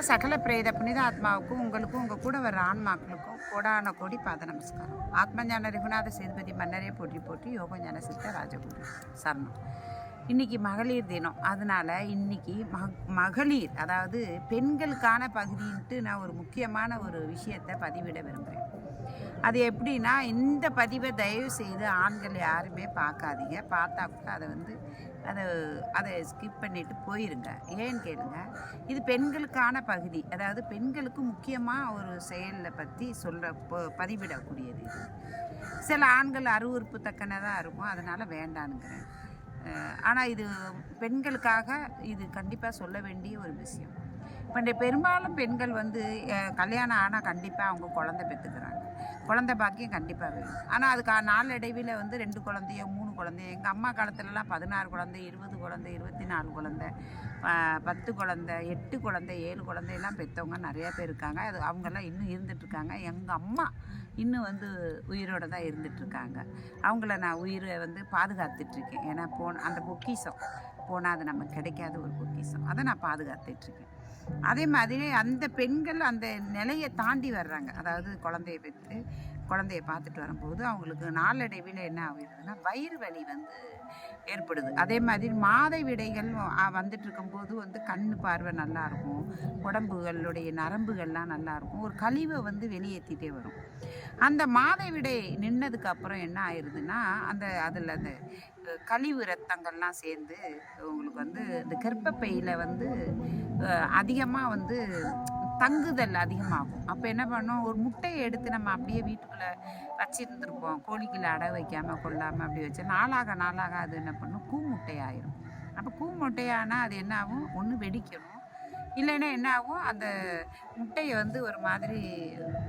சகல பிரேத புனித ஆத்மாவுக்கும் உங்களுக்கும் உங்கள் கூட வர்ற ஆன்மாக்களுக்கும் கோடான கோடி பாத நமஸ்காரம். ஆத்மஞான ரகுநாத சேதுபதி மன்னரே போற்றி போற்றி யோக ஞான சித்த ராஜகுரு சரணம். இன்னைக்கு மகளிர் தினம். அதனால இன்னைக்கு மக மகளிர் அதாவது பெண்களுக்கான பகுதின்ட்டு நான் ஒரு முக்கியமான ஒரு விஷயத்தை பதிவிட விரும்புகிறேன் அது எப்படின்னா இந்த பதிவை தயவு செய்து ஆண்கள் யாருமே பார்க்காதீங்க. பார்த்தா கூட அதை வந்து அதை அதை ஸ்கிப் பண்ணிட்டு போயிருங்க. ஏன்னு கேளுங்க இது பெண்களுக்கான பகுதி. அதாவது பெண்களுக்கு முக்கியமாக ஒரு செயலை பற்றி சொல்கிற பதிவிடக்கூடியது இது. சில ஆண்கள் அருவறுப்பு தக்கனதாக இருக்கும் அதனால் வேண்டானுங்கிறேன் ஆனால் இது பெண்களுக்காக இது கண்டிப்பாக சொல்ல வேண்டிய ஒரு விஷயம். இப்போ பெரும்பாலும் பெண்கள் வந்து கல்யாணம் ஆனால் கண்டிப்பாக அவங்க குழந்தை பெற்றுக்கிறாங்க குழந்தை பாக்கியம் கண்டிப்பாக வேணும். ஆனால் அதுக்கு நாளடைவில் வந்து ரெண்டு குழந்தையோ மூணு குழந்தை. எங்கள் அம்மா காலத்துலலாம் பதினாறு குழந்தை இருபது குழந்தை இருபத்தி நாலு குழந்தை பத்து குழந்தை எட்டு குழந்தை ஏழு குழந்தையெல்லாம் பெற்றவங்க நிறையா பேர் இருக்காங்க. அது அவங்கெல்லாம் இன்னும் இருந்துகிட்ருக்காங்க எங்கள் அம்மா இன்னும் வந்து உயிரோடு தான் இருந்துகிட்ருக்காங்க அவங்கள நான் உயிரை வந்து பாதுகாத்துட்ருக்கேன். ஏன்னா போன அந்த பொக்கிஷம் போனால் அது நமக்கு கிடைக்காத ஒரு பொக்கிஷம். அதை நான் பாதுகாத்துட்ருக்கேன். அதே மாதிரி அந்த பெண்கள் அந்த நிலையை தாண்டி வர்றாங்க. அதாவது குழந்தைய பெற்று குழந்தைய பார்த்துட்டு வரும்போது அவங்களுக்கு நாளடைவில் என்ன ஆகுதுன்னா வயிறு வலி வந்து ஏற்படுது. அதே மாதிரி மாதை விடைகள் வந்துட்டு இருக்கும்போது வந்து கண் பார்வை நல்லா இருக்கும் உடம்புகளுடைய நரம்புகள்லாம் நல்லா இருக்கும் ஒரு கழிவை வந்து வெளியேற்றிட்டே வரும். அந்த மாதை விடை நின்னதுக்கு அப்புறம் என்ன ஆயிடுதுன்னா அந்த அதில் அந்த கழிவு ரத்தங்கள்லாம் சேர்ந்து உங்களுக்கு வந்து இந்த கர்ப்பப்பையில் வந்து அதிகமாக வந்து தங்குதல் அதிகமாகும். அப்போ என்ன பண்ணோம்? ஒரு முட்டையை எடுத்து நம்ம அப்படியே வீட்டுக்குள்ளே வச்சிருந்துருப்போம். கோழிக்குள்ளே அடை வைக்காமல் கொள்ளாமல் அப்படி வச்சு. நாளாக நாளாக அது என்ன பண்ணும்? கூ முட்டை அப்போ கூ முட்டையானால் அது என்ன ஆகும்? ஒன்று வெடிக்கணும். இல்லைன்னா என்ன ஆகும்? அந்த முட்டையை வந்து ஒரு மாதிரி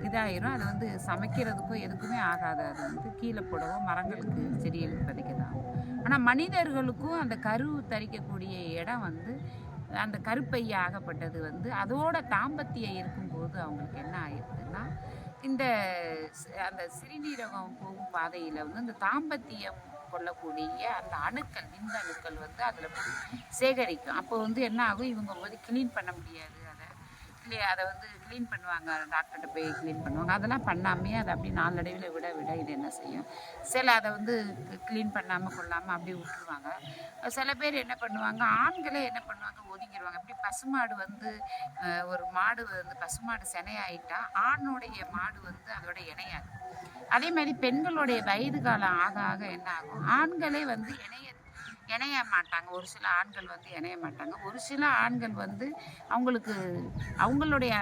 இதாயிரும். அது வந்து சமைக்கிறதுக்கும் எதுக்குமே ஆகாது. அது வந்து கீழே போடவோ மரங்களுக்கு செடிகளுக்கு பதிக்க தான் ஆனால் மனிதர்களுக்கும் அந்த கரு தரிக்கக்கூடிய இடம் வந்து அந்த கருப்பைய ஆகப்பட்டது வந்து அதோட தாம்பத்தியம் இருக்கும்போது அவங்களுக்கு என்ன ஆயிடுதுன்னா இந்த அந்த சிறுநீரகம் போகும் பாதையில் வந்து இந்த தாம்பத்தியம் கொள்ளக்கூடிய அந்த அணுக்கள் விந்த அணுக்கள் வந்து அதில் போய் சேகரிக்கும். அப்போ வந்து என்ன ஆகும்? இவங்க வந்து கிளீன் பண்ண முடியாது. அதை அதை வந்து க்ளீன் பண்ணுவாங்க. டாக்டர்கிட்ட போய் க்ளீன் பண்ணுவாங்க. அதெல்லாம் பண்ணாமே அதை அப்படியே நாளடைவில் விட விட இது என்ன செய்யும்? சில அதை வந்து க்ளீன் பண்ணாமல் கொள்ளாமல் அப்படியே விட்டுருவாங்க. சில பேர் என்ன பண்ணுவாங்க ஆண்களே என்ன பண்ணுவாங்க ஒதுங்கிடுவாங்க இப்படி பசுமாடு வந்து ஒரு மாடு வந்து பசுமாடு சினையாயிட்டா ஆணுடைய மாடு வந்து அதோட இணையாது. அதே மாதிரி பெண்களுடைய வயது காலம் ஆக ஆக என்ன ஆகும்? ஆண்களே வந்து இணைய இணைய மாட்டாங்க. ஒரு சில ஆண்கள் வந்து இணைய மாட்டாங்க. ஒரு சில ஆண்கள் வந்து அவங்களுக்கு அவங்களுடைய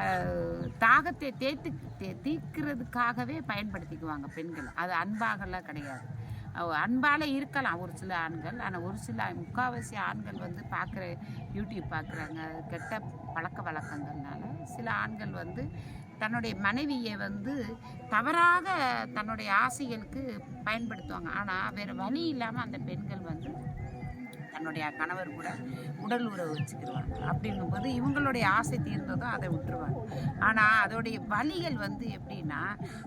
தாகத்தை தேத்து தே- தீர்க்கிறதுக்காகவே பயன்படுத்திக்குவாங்க பெண்கள். அது அன்பாகலாம் கிடையாது. அன்பால் இருக்கலாம் ஒரு சில ஆண்கள். ஆனால் ஒரு சில முக்காவாசி ஆண்கள் வந்து பார்க்குற யூடியூப் பார்க்குறாங்க கெட்ட பழக்க வழக்கங்கள்னால சில ஆண்கள் வந்து தன்னுடைய மனைவியை வந்து தவறாக தன்னுடைய ஆசைகளுக்கு பயன்படுத்துவாங்க. ஆனால் வேறு வழி இல்லாமல் அந்த பெண்கள் வந்து தன்னுடைய கணவர் கூட உடல் உறவு வச்சுக்கிடுவாங்க. அப்படிங்கும்போது இவங்களுடைய ஆசை தீர்ந்ததும் அதை விட்டுருவாங்க. ஆனால் அதோடைய வலிகள் வந்து எப்படின்னா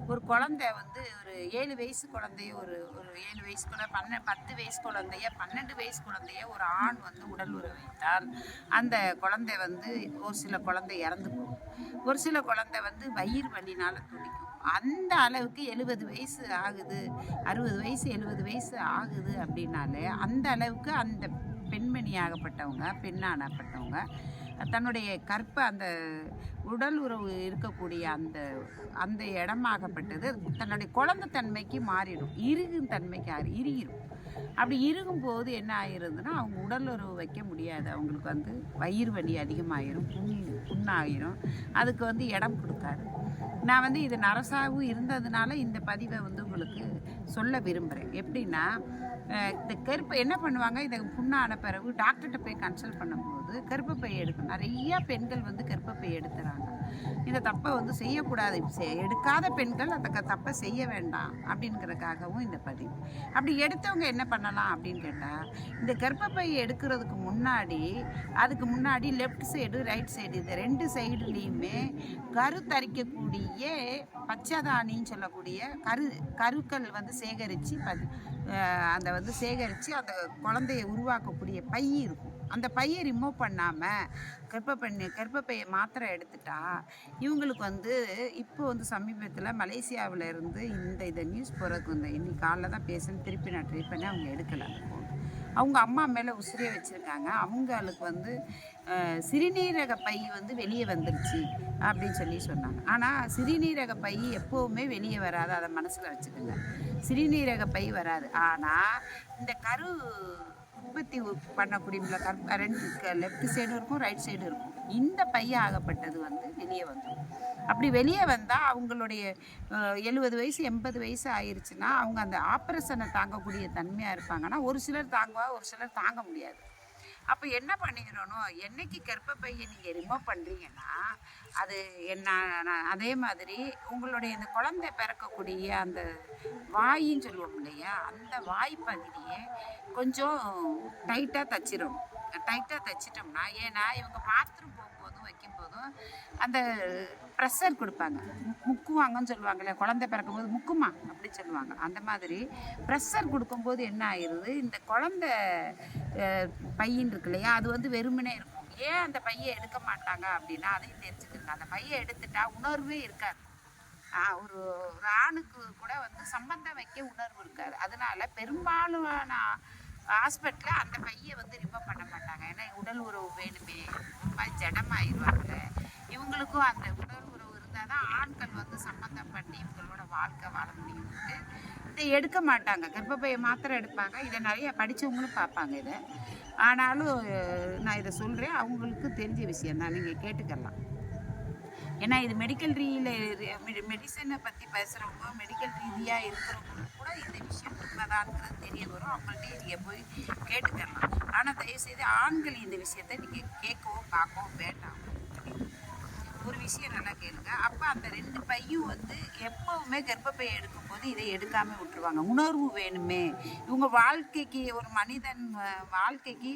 ஒரு குழந்தை வந்து ஒரு ஏழு வயசு குழந்தைய ஒரு ஒரு ஏழு வயசு குழந்தை பன்ன பத்து வயசு குழந்தைய பன்னெண்டு வயசு குழந்தைய ஒரு ஆண் வந்து உடல் உறவு வைத்தால் அந்த குழந்தை வந்து ஒரு சில குழந்தை இறந்து போகும். ஒரு சில குழந்தை வந்து வயிறு வலினால் துடிக்கும். அந்த அளவுக்கு எழுபது வயசு ஆகுது. அறுபது வயசு எழுபது வயசு ஆகுது அப்படின்னாலே அந்த அளவுக்கு அந்த பெண்மணியாகப்பட்டவங்க பெண்ணானப்பட்டவங்க தன்னுடைய கற்ப அந்த உடல் உறவு இருக்கக்கூடிய அந்த அந்த இடமாகப்பட்டது. தன்னுடைய குழந்தைத்தன்மைக்கு மாறிடும். இறுகும் தன்மைக்கு ஆறி- இறுகிரும் அப்படி இருகும்போது என்ன ஆகிருதுன்னா அவங்க உடல் உறவு வைக்க முடியாது. அவங்களுக்கு வந்து வயிறு வலி அதிகமாகிடும் புண் புண்ணாகிரும் அதுக்கு வந்து இடம் கொடுக்காது. நான் வந்து இது நரசாவும் இருந்ததுனால இந்த பதிவை வந்து உங்களுக்கு சொல்ல விரும்புகிறேன் எப்படின்னா இந்த கருப்பை என்ன பண்ணுவாங்க? இதை புண்ணான பிறகு டாக்டர்கிட்ட போய் கன்சல்ட் பண்ணும்போது வந்து கருப்பப்பை எடுக்கும் நிறைய பெண்கள் வந்து கருப்பப்பை எடுத்துறாங்க இந்த தப்பை வந்து செய்யக்கூடாது. எடுக்காத பெண்கள் அந்த க- தப்பை செய்ய வேண்டாம் அப்படிங்கிறதுக்காகவும் இந்த பதிவு. அப்படி எடுத்தவங்க என்ன பண்ணலாம் அப்படின்னு கேட்டால் இந்த கர்ப்பப்பை எடுக்கிறதுக்கு முன்னாடி அதுக்கு முன்னாடி லெஃப்ட் சைடு ரைட் சைடு இந்த ரெண்டு சைடுலேயுமே கருத்தரிக்கக்கூடிய பச்சைதானின்னு சொல்லக்கூடிய கரு கருக்கள் வந்து சேகரித்து ப அந்த வந்து சேகரித்து அந்த குழந்தைய உருவாக்கக்கூடிய பை இருக்கும். அந்த பையை ரிமூவ் பண்ணாமல் கர்ப்பப்பண்ணி கர்ப்பப்பையை மாத்திரை எடுத்துட்டா இவங்களுக்கு வந்து இப்போ வந்து சமீபத்தில் மலேசியாவில் இருந்து இந்த இதை நியூஸ் போகிறதுக்கு இந்த இன்னைக்கு காலைல தான் பேசுன்னு. திருப்பி நான் ட்ரை பண்ணி அவங்க எடுக்கலை அவங்க அம்மா மேலே உசிரியை வச்சுருக்காங்க. அவங்களுக்கு வந்து சிறுநீரக பை வந்து வெளியே வந்துருச்சு அப்படின்னு சொல்லி சொன்னாங்க. ஆனால் சிறுநீரக பை எப்போவுமே வெளியே வராது. அதை மனசில் வச்சுக்கோங்க. சிறுநீரக பை வராது. ஆனால் இந்த கரு உற்பத்தி பண்ணக்கூடிய கரண்ட் ரெண்டு லெஃப்ட் சைடும் இருக்கும் ரைட் சைடும் இருக்கும். இந்த பையன் ஆகப்பட்டது வந்து வெளியே வந்துடும் அப்படி வெளியே வந்தால் அவங்களுடைய எழுபது வயசு எண்பது வயசு ஆயிடுச்சுன்னா அவங்க அந்த ஆப்ரேஷனை தாங்கக்கூடிய தன்மையாக இருப்பாங்கன்னா ஒரு சிலர் தாங்குவா ஒரு சிலர் தாங்க முடியாது. அப்போ என்ன பண்ணிக்கிறோனோ என்னைக்கு கர்ப்பப்பையை நீங்கள் ரிமூவ் பண்ணுறீங்கன்னா அது என்ன நான் அதே மாதிரி உங்களுடைய இந்த குழந்தை பிறக்கக்கூடிய அந்த வாயின்னு சொல்லுவோம் இல்லையா? அந்த வாய் பகுதியை கொஞ்சம் டைட்டாக தச்சிடணும். டைட்டாக தைச்சிட்டோம்னா ஏன்னா இவங்க பாத்ரூம் வைக்கும் போதும் அந்த ப்ரெஷர் கொடுப்பாங்க. முக்குவாங்கன்னு சொல்லுவாங்கல்ல குழந்தை பிறக்கும்போது முக்குமா? அப்படி சொல்லுவாங்க. அந்த மாதிரி ப்ரெஷர் கொடுக்கும்போது என்ன ஆயிடுது? இந்த குழந்தை பையன் இருக்கு இல்லையா அது வந்து வெறுமனே இருக்கும். ஏன் அந்த பையை எடுக்க மாட்டாங்க அப்படின்னா அதையும் தெரிஞ்சுக்கோங்க அந்த பையை எடுத்துட்டா உணர்வே இருக்காது. ஒரு ஒரு ஆணுக்கு கூட வந்து சம்பந்தம் வைக்க உணர்வு இருக்காது. அதனால பெரும்பாலான ஹாஸ்பிட்டலில் அந்த பையை வந்து ரிமூவ் பண்ண மாட்டாங்க. ஏன்னா உடல் உறவு வேணுமே. ரொம்ப ஜடமாயிருவாங்க. இவங்களுக்கும் அந்த உடல் உறவு இருந்தால் தான் ஆண்கள் வந்து சம்பந்தம் பண்ணி இவங்களோட வாழ்க்கை வாழ முடியும்ட்டு இதை எடுக்க மாட்டாங்க. கர்ப்பப்பையை மாத்திரை எடுப்பாங்க. இதை நிறைய படித்தவங்களும் பார்ப்பாங்க இதை. ஆனாலும் நான் இதை சொல்கிறேன் அவங்களுக்கு தெரிஞ்ச விஷயம் தான். நீங்கள் கேட்டுக்கலாம். ஏன்னா இது மெடிக்கல் ரீல மெடிசனை பற்றி பேசுகிறவங்க மெடிக்கல் ரீதியாக இருக்கிறவங்க கூட இந்த விஷயம் உண்மைதான்ங்கிறது தெரிய வரும். அவங்கள்ட்ட நீங்கள் போய் கேட்டுக்கலாம். ஆனால் தயவுசெய்து ஆண்கள் இந்த விஷயத்தை நீங்கள் கேட்கவும் பார்க்கவும் வேண்டாம். ஒரு விஷயம் நல்லா கேளுங்க. அப்போ அந்த ரெண்டு பையும் வந்து எப்பவுமே கர்ப்பப்பை எடுக்கும்போது இதை எடுக்காம விட்டுருவாங்க. உணர்வு வேணுமே. இவங்க வாழ்க்கைக்கு ஒரு மனிதன் வாழ்க்கைக்கு